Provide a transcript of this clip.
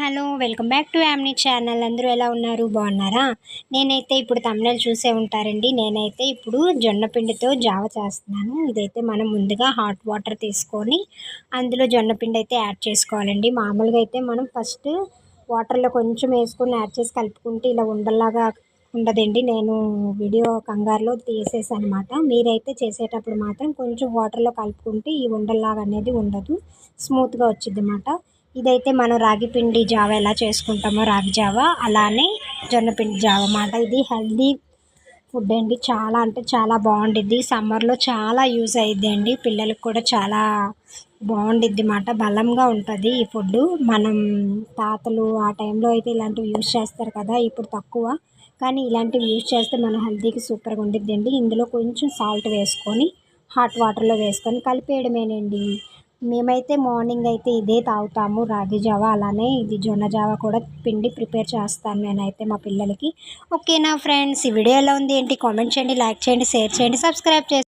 Hello welcome back to Yamni channel. అందరూ ఎలా ఉన్నారు? బాగున్నారా? నేనైతే ఇప్పుడు తమిళ చూసే ఉంటారండి. నేనైతే ఇప్పుడు జొన్న పిండితో జావ చేస్తున్నాను. ఇదైతే మనం ముందుగా హాట్ వాటర్ తీసుకొని అందులో జొన్న పిండి అయితే యాడ్ చేసుకోవాలండి. మామూలుగా అయితే మనం ఫస్ట్ వాటర్లో కొంచెం వేసుకొని యాడ్ చేసి కలుపుకుంటే ఇలా ఉండలాగా ఉండదండి. నేను వీడియో కంగారులో తీసేసాను అనమాట మీరైతే చేసేటప్పుడు మాత్రం కొంచెం వాటర్లో కలుపుకుంటే ఈ ఉండల్లాగా అనేది ఉండదు. స్మూత్గా వచ్చింది అన్నమాట ఇదైతే మనం రాగి పిండి జావ ఎలా చేసుకుంటామో రాగి జావ అలానే జొన్నపిండి జావ అన్నమాట. ఇది హెల్దీ ఫుడ్ అండి. చాలా అంటే చాలా బాగుండిద్ది. సమ్మర్లో చాలా యూజ్ అయ్యిద్ది అండి పిల్లలకు కూడా చాలా బాగుండిద్ది అన్నమాట. బలంగా ఉంటుంది ఈ ఫుడ్ మనం తాతలు ఆ టైంలో అయితే ఇలాంటివి యూజ్ చేస్తారు కదా ఇప్పుడు తక్కువ. కానీ ఇలాంటివి యూజ్ చేస్తే మన హెల్తీకి సూపర్గా ఉండిద్ది అండి ఇందులో కొంచెం సాల్ట్ వేసుకొని హాట్ వాటర్లో వేసుకొని కలిపేయడమేనండి. మేమైతే మార్నింగ్ అయితే ఇదే తాగుతాము రాగి జావ అలానే ఇది జొన్న జావ కూడా పిండి ప్రిపేర్ చేస్తాను నేనైతే మా పిల్లలకి. ఓకేనా ఫ్రెండ్స్? ఈ వీడియో ఎలా ఉంది ఏంటి? కామెంట్ చేయండి లైక్ చేయండి షేర్ చేయండి సబ్స్క్రైబ్ చేయండి